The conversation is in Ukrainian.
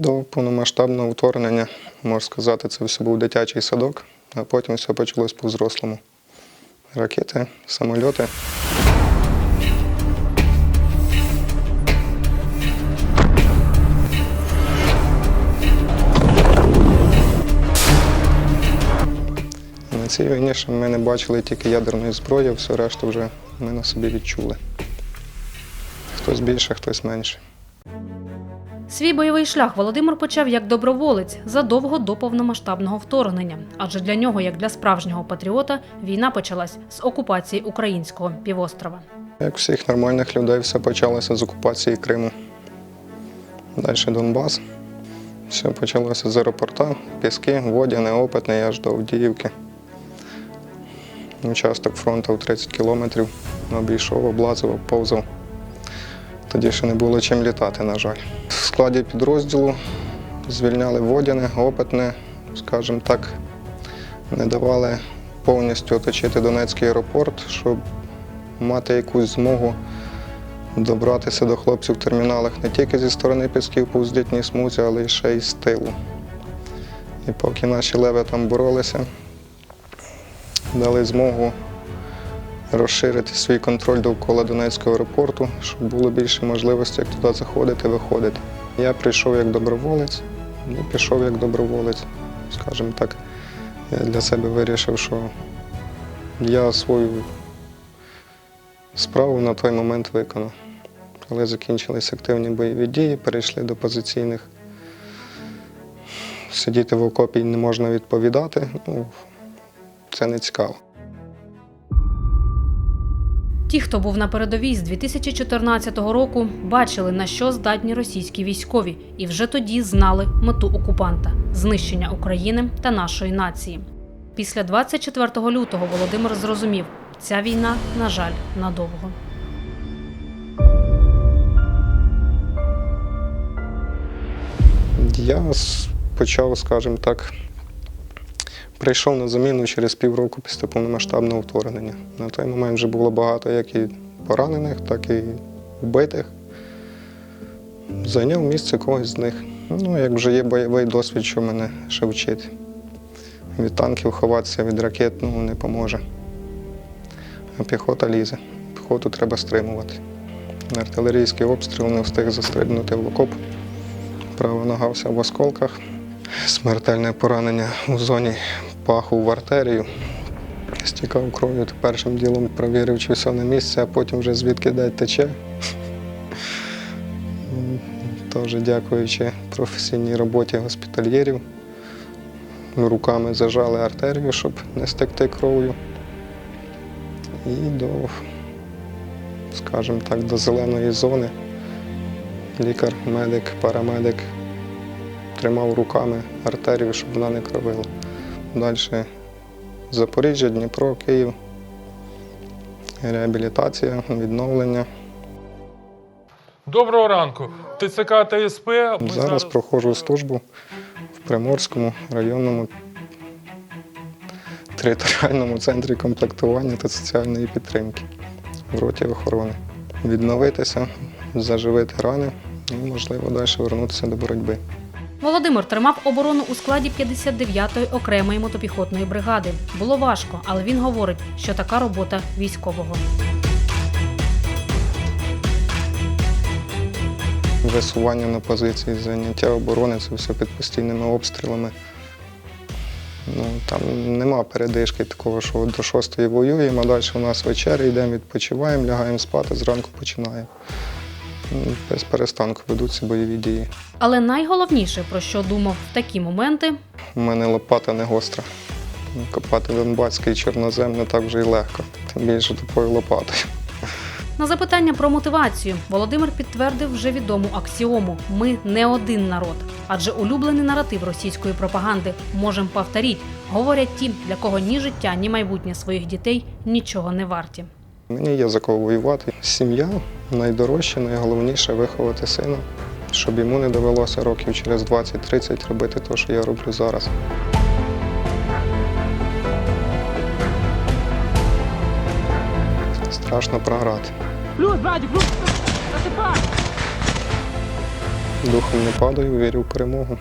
До повномасштабного вторгнення, можна сказати, це все був дитячий садок, а потім все почалось по-взрослому. Ракети, самольоти. На цій війні ще ми не бачили тільки ядерної зброї, все решту вже ми на собі відчули. Хтось більше, хтось менше. Свій бойовий шлях Володимир почав як доброволець задовго до повномасштабного вторгнення. Адже для нього, як для справжнього патріота, війна почалась з окупації українського півострова. Як всіх нормальних людей, все почалося з окупації Криму. Далі Донбас. Все почалося з аеропорта, Піски, Водяне, Опитне, аж до Авдіївки. Участок фронту в 30 кілометрів обійшов, облазив, повзав. Тоді ще не було чим літати, на жаль. Складі підрозділу звільняли Водяне, Опитне, скажімо так, не давали повністю оточити Донецький аеропорт, щоб мати якусь змогу добратися до хлопців в терміналах не тільки зі сторони Пісків по вздітній смузі, але й ще й з тилу. І поки наші леви там боролися, дали змогу розширити свій контроль довкола Донецького аеропорту, щоб було більше можливостей, як туди заходити, виходити. Я прийшов як доброволець і пішов як доброволець. Скажімо так, я для себе вирішив, що я свою справу на той момент виконав. Коли закінчились активні бойові дії, перейшли до позиційних. Сидіти в окопі не можна відповідати. Ну, це не цікаво. Ті, хто був на передовій з 2014 року, бачили, на що здатні російські військові, і вже тоді знали мету окупанта знищення України та нашої нації. Після 24 лютого Володимир зрозумів, ця війна, на жаль, надовго. Я почав, скажімо так, прийшов на заміну через півроку після повномасштабного вторгнення. На той момент вже було багато як і поранених, так і вбитих. Зайняв місце когось з них. Ну, як вже є бойовий досвід, що мене ще вчити. Від танків ховатися, від ракет ну, не поможе. А піхота лізе. Піхоту треба стримувати. Артилерійський обстріл не встиг застрибнути в окоп. Права нога вся в осколках. Смертельне поранення у зоні паху в артерію. Стікав кров'ю, першим ділом провірив, чи все на місці, а потім вже звідки де тече. Теж дякуючи професійній роботі госпітальєрів. Руками зажали артерію, щоб не стекти кров'ю. І до, скажімо так, до зеленої зони лікар, медик, парамедик тримав руками артерію, щоб вона не кровила. Далі Запоріжжя, Дніпро, Київ, реабілітація, відновлення. Доброго ранку. ТЦК ТСП. Ми зараз, проходжу службу в Приморському районному територіальному центрі комплектування та соціальної підтримки в роті охорони. Відновитися, заживити рани і, можливо, далі вернутися до боротьби. Володимир тримав оборону у складі 59-ї окремої мотопіхотної бригади. Було важко, але він говорить, що така робота військового. Висування на позиції, заняття оборони це все під постійними обстрілами. Ну, там нема передишки такого, що до шостої воюємо, а далі у нас вечеря, йдемо, відпочиваємо, лягаємо спати, зранку починаємо. Без перестанку ведуться бойові дії. Але найголовніше, про що думав в такі моменти, У мене лопата не гостра. Копати Донбаський чорнозем не так вже й легко, тим більше такою лопатою. На запитання про мотивацію Володимир підтвердив вже відому аксіому: ми не один народ. Адже улюблений наратив російської пропаганди можем повторіть, говорять ті, для кого ні життя, ні майбутнє своїх дітей нічого не варті. Мені є за кого воювати. Сім'я найдорожче, найголовніше виховати сина, щоб йому не довелося років через 20-30 робити те, що я роблю зараз. Страшно програти. Плюс, братик, плюс! Духом не падаю, вірю в перемогу.